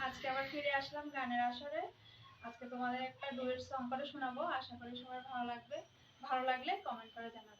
আজকে আবার ফিরে আসলাম গানের আসরে। আজকে তোমাদের একটা ডুয়েট সং করে শোনাবো। আশা করি সবার ভালো লাগবে। ভালো লাগলে কমেন্ট করে জানাবে।